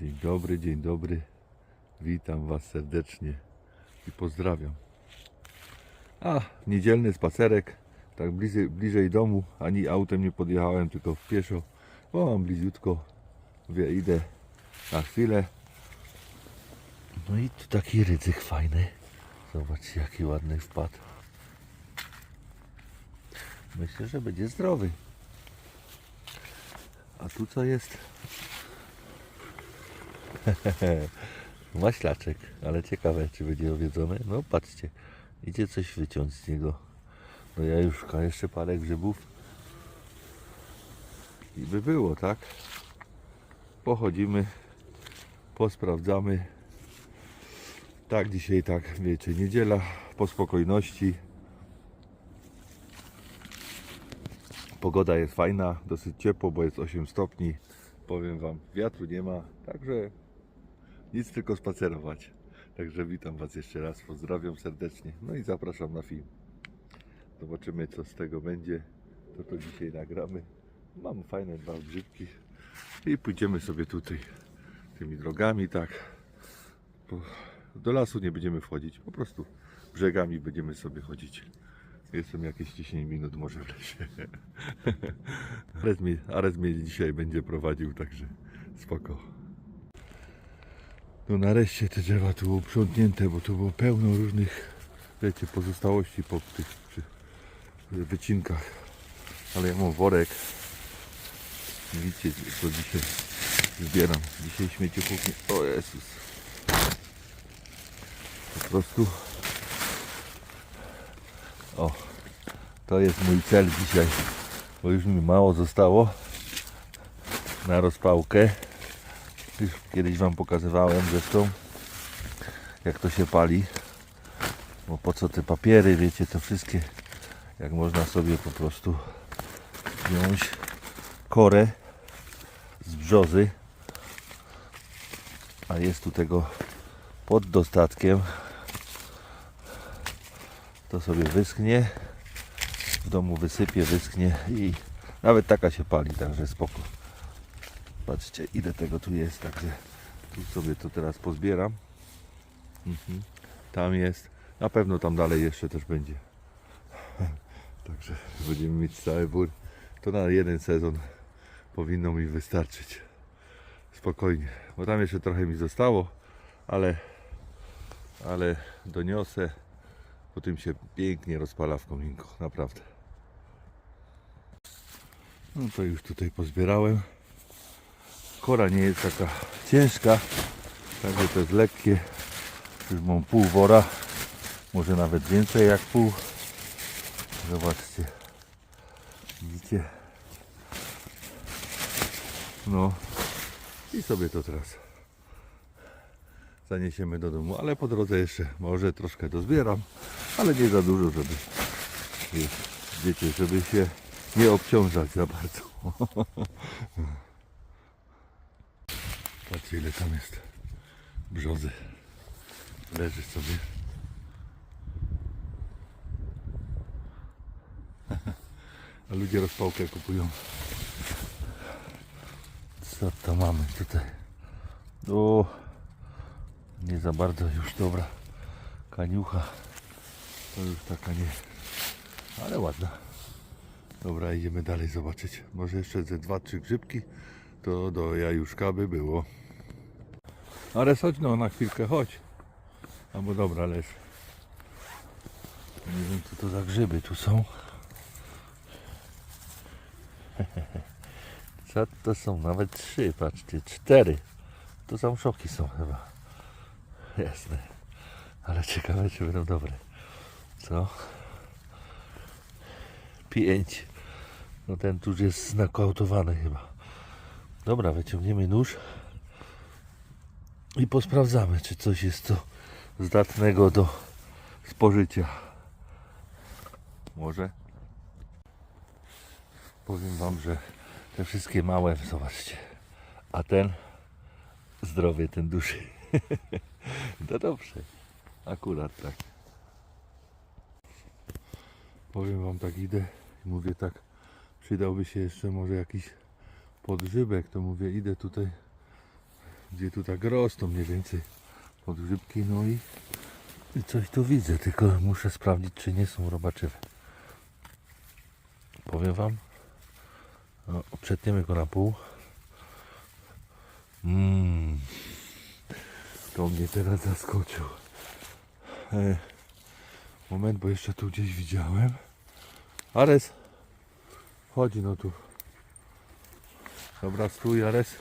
Dzień dobry, dzień dobry. Witam Was serdecznie i pozdrawiam. A, niedzielny spacerek, tak bliżej, bliżej domu, ani autem nie podjechałem, tylko w pieszo, bo mam bliziutko, wie, idę na chwilę. No i tu taki rydzyk fajny. Zobaczcie, jaki ładny wpadł. Myślę, że będzie zdrowy. A tu co jest? Maślaczek, ale ciekawe, czy będzie owiedzony. No patrzcie, idzie coś wyciąć z niego. No jajuszka, jeszcze parę grzybów. I by było, tak? Pochodzimy, posprawdzamy. Tak, dzisiaj tak, wiecie, niedziela, po spokojności. Pogoda jest fajna, dosyć ciepło, bo jest 8 stopni. Powiem Wam, wiatru nie ma, także nic tylko spacerować. Także witam Was jeszcze raz, pozdrawiam serdecznie. No i zapraszam na film. Zobaczymy co z tego będzie. To to dzisiaj nagramy. Mam fajne dwa grzybki i pójdziemy sobie tutaj tymi drogami, tak. Do lasu nie będziemy wchodzić, po prostu brzegami będziemy sobie chodzić. Jestem jakieś 10 minut może w lesie. Ares mnie, mnie dzisiaj będzie prowadził, także spoko. No nareszcie te drzewa tu uprzątnięte, bo tu było pełno różnych, wiecie, pozostałości po tych wycinkach. Ale ja mam worek. Widzicie, co dzisiaj zbieram. Dzisiaj śmieciuchów nie... O Jezus. Po prostu... O, to jest mój cel dzisiaj, bo już mi mało zostało na rozpałkę. Już kiedyś Wam pokazywałem zresztą, jak to się pali. Bo po co te papiery, wiecie, to wszystkie, jak można sobie po prostu wziąć korę z brzozy, a jest tu tego pod dostatkiem, to sobie wyschnie, w domu wysypie, wyschnie i nawet taka się pali, także spoko. Patrzcie, ile tego tu jest, także tu sobie to teraz pozbieram. Mhm. Tam jest, na pewno tam dalej jeszcze też będzie. Także będziemy mieć cały wór. To na jeden sezon powinno mi wystarczyć. Spokojnie, bo tam jeszcze trochę mi zostało, ale, ale doniosę. Po tym się pięknie rozpala w kominku, naprawdę. No to już tutaj pozbierałem. Kora nie jest taka ciężka, także to jest lekkie. Już mam pół wora, może nawet więcej jak pół. Zobaczcie. Widzicie? No i sobie to teraz zaniesiemy do domu, ale po drodze jeszcze może troszkę dozbieram, ale nie za dużo, żeby wie- wiecie, żeby się nie obciążać za bardzo. Patrzcie ile tam jest brzozy. Leży sobie. A ludzie rozpałkę kupują. Co to mamy tutaj? O, nie za bardzo już dobra. Kaniucha. To już taka nie. Ale ładna. Dobra, idziemy dalej zobaczyć. Może jeszcze ze dwa, trzy grzybki. To do jajuszka by było. Ale chodź no na chwilkę, chodź. Albo dobra, leż. Nie wiem co to za grzyby tu są. Co to są? Nawet trzy, patrzcie, cztery. To są szoki są chyba. Jasne. Ale ciekawe czy będą dobre. Co? Pięć. No ten tu już jest znakautowany chyba. Dobra, wyciągniemy nóż i posprawdzamy, czy coś jest to zdatnego do spożycia. Może? Powiem Wam, że te wszystkie małe, zobaczcie, a ten zdrowie, ten duży. to dobrze. Akurat tak. Powiem Wam tak idę i mówię tak, przydałby się jeszcze może jakiś podgrzybek, to mówię idę tutaj gdzie tu tak rosną mniej więcej podgrzybki, no i, i coś tu widzę, tylko muszę sprawdzić, czy nie są robaczywe. Powiem wam, no, przetniemy go na pół. Mmm, to mnie teraz zaskoczył. E, moment, bo jeszcze tu gdzieś widziałem. Ares, chodzi no tu. Dobra, stój Ares.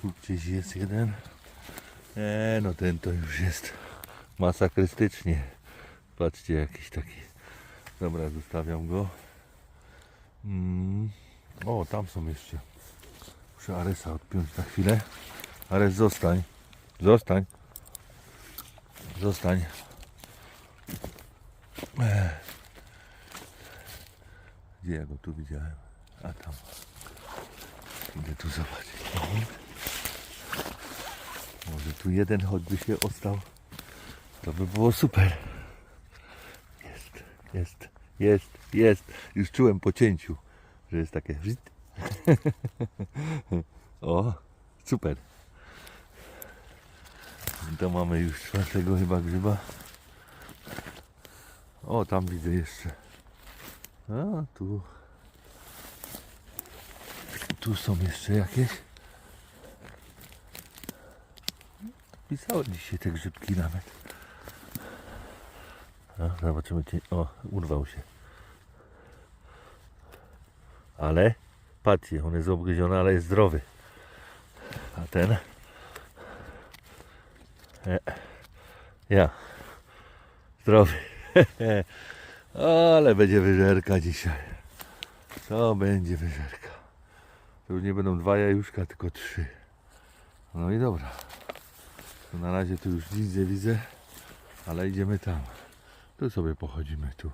Tu gdzieś jest jeden. E, no ten to już jest masakrystycznie. Patrzcie, jakiś taki. Dobra, zostawiam go. Mm. O, tam są jeszcze. Muszę Aresa odpiąć na chwilę. Ares, zostań. Zostań. Zostań. Gdzie ja go tu widziałem? A tam. Idę tu zobaczyć. Może tu jeden choćby się ostał. To by było super. Jest, jest, jest, jest. Już czułem po cięciu, że jest takie. o, super. To mamy już czwartego chyba grzyba. O, tam widzę jeszcze. A, tu. Tu są jeszcze jakieś. Pisały dzisiaj te grzybki nawet. A, zobaczymy. Czy... O, urwał się. Ale, patrzcie, on jest obgryziony, ale jest zdrowy. A ten? E, ja. Zdrowy. Ale będzie wyżerka dzisiaj. To będzie wyżerka. To już nie będą dwa jajuszka, tylko trzy. No i dobra. Na razie tu już nic nie widzę, ale idziemy tam. Tu sobie pochodzimy tu.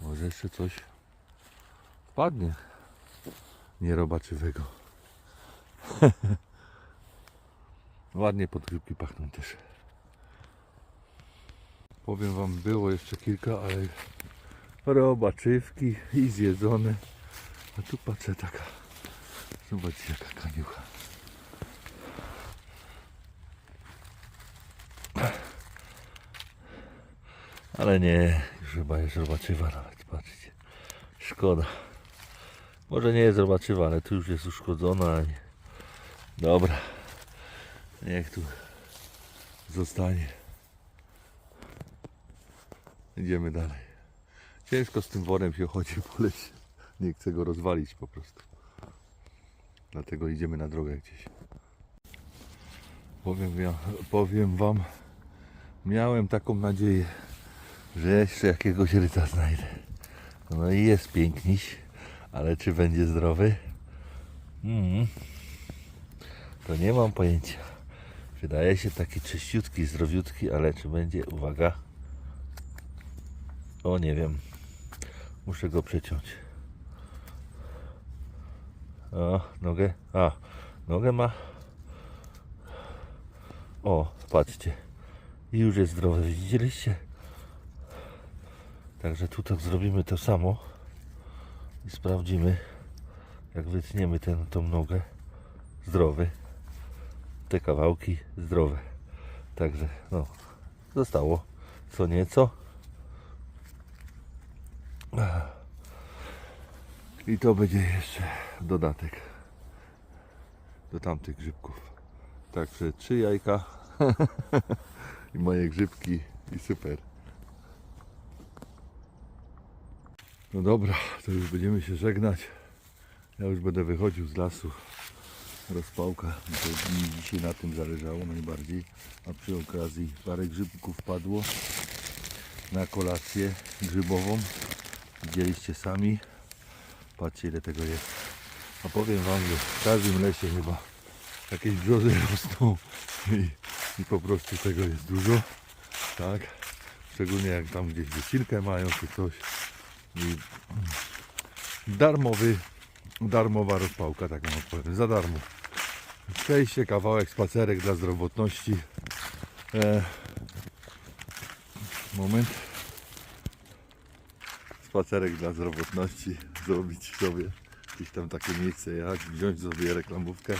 Może jeszcze coś wpadnie nierobaczywego. Ładnie podgrzybki pachną też. Powiem wam, było jeszcze kilka, ale robaczywki i zjedzone. A tu patrzę taka. Zobaczcie jaka kaniucha. Ale nie, już chyba jest robaczywa nawet, patrzcie. Szkoda. Może nie jest robaczywa, ale tu już jest uszkodzona. Dobra. Niech tu zostanie. Idziemy dalej. Ciężko z tym worem się chodzi po lesie. Nie chcę go rozwalić po prostu. Dlatego idziemy na drogę gdzieś. Powiem, powiem wam, miałem taką nadzieję, że jeszcze jakiegoś ryca znajdę. No i jest piękniś, ale czy będzie zdrowy? Mm. To nie mam pojęcia. Wydaje się taki czyściutki, zdrowiutki, ale czy będzie, uwaga, o nie wiem, muszę go przeciąć. O, nogę, a, nogę ma. O, patrzcie, i już jest zdrowy, widzieliście? Także tu tak zrobimy to samo i sprawdzimy, jak wytniemy tę nogę, zdrowy, te kawałki zdrowe. Także, no, zostało co nieco. I to będzie jeszcze dodatek do tamtych grzybków. Także trzy jajka i moje grzybki i super. No dobra, to już będziemy się żegnać. Ja już będę wychodził z lasu. Rozpałka, to mi dzisiaj na tym zależało najbardziej. A przy okazji parę grzybków padło na kolację grzybową. Widzieliście sami. Patrzcie ile tego jest. A powiem wam, że w każdym lesie chyba jakieś brzozy rosną i, i po prostu tego jest dużo. Tak. Szczególnie jak tam gdzieś wycinkę mają czy coś. I mm, darmowy, darmowa rozpałka, tak wam powiem, za darmo. Przejście, kawałek, spacerek dla zdrowotności. E, moment spacerek dla zdrowotności zrobić sobie gdzieś tam takie miejsce jak wziąć sobie reklamówkę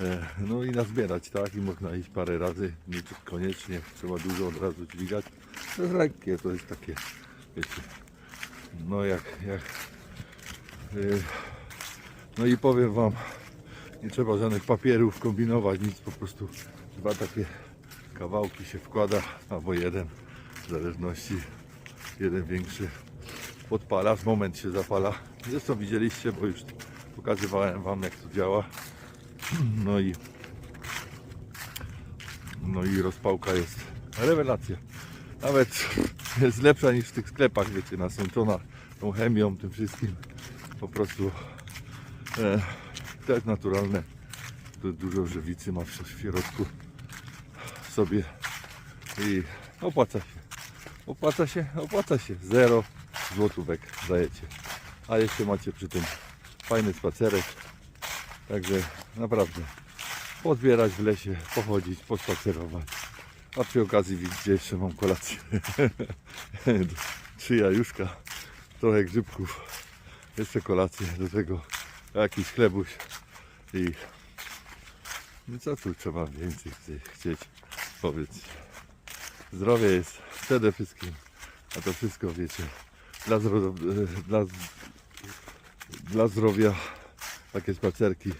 E, No i nazbierać, tak? I można iść parę razy, nie koniecznie trzeba dużo od razu dźwigać. To jest lekkie, to jest takie, wiecie, no jak, jak, e, no i powiem Wam, nie trzeba żadnych papierów kombinować, nic, po prostu dwa takie kawałki się wkłada, albo jeden, w zależności, jeden większy podpala, w moment się zapala. Zresztą widzieliście, bo już pokazywałem Wam jak to działa. No i no i rozpałka jest rewelacja. Nawet jest lepsza niż w tych sklepach, wiecie, nasączona tą chemią, tym wszystkim. Po prostu e, też naturalne. Tu dużo żywicy ma w środku sobie i opłaca się. Opłaca się, opłaca się. Zero złotówek dajecie. A jeszcze macie przy tym fajny spacerek. Także naprawdę pozbierać w lesie, pochodzić, pospacerować. A przy okazji widzicie, jeszcze mam kolację. Trzy jajuszka, trochę grzybków, jeszcze kolację, do tego jakiś chlebuś i no co tu trzeba więcej chcieć, powiedz. Zdrowie jest przede wszystkim, a to wszystko wiecie, dla, dla, dla zdrowia takie spacerki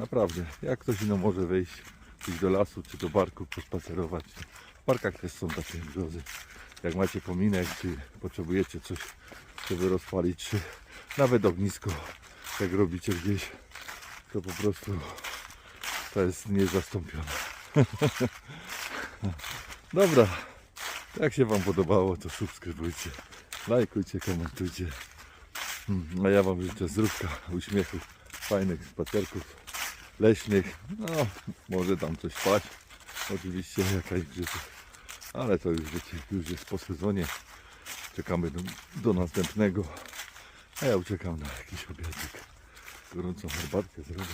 Naprawdę, jak ktoś ino może wejść, iść do lasu czy do parku, pospacerować. W parkach też są takie brzozy. Jak macie kominek, czy potrzebujecie coś, żeby rozpalić, czy nawet ognisko, jak robicie gdzieś, to po prostu to jest niezastąpione. Dobra, jak się Wam podobało, to subskrybujcie, lajkujcie, komentujcie. Mm, A ja Wam życzę zdrówka, uśmiechu, fajnych spacerków leśnych. No, może tam coś spać. Oczywiście jakaś grzybów. Ale to już wiecie, już jest po sezonie. Czekamy do, do następnego. A ja uciekam na jakiś obiadzik. Gorącą herbatkę zrobię.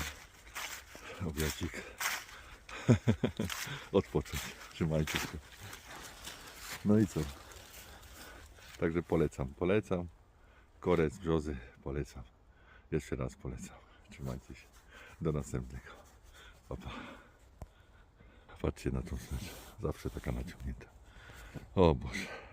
Obiadzik. Odpocząć. Trzymajcie się. No i co? Także polecam, polecam. Korec, brzozy, polecam. Jeszcze raz polecam. Trzymajcie się. Do następnego. Pa, pa. Patrzcie na tą snacz. Zawsze taka naciągnięta. O Boże.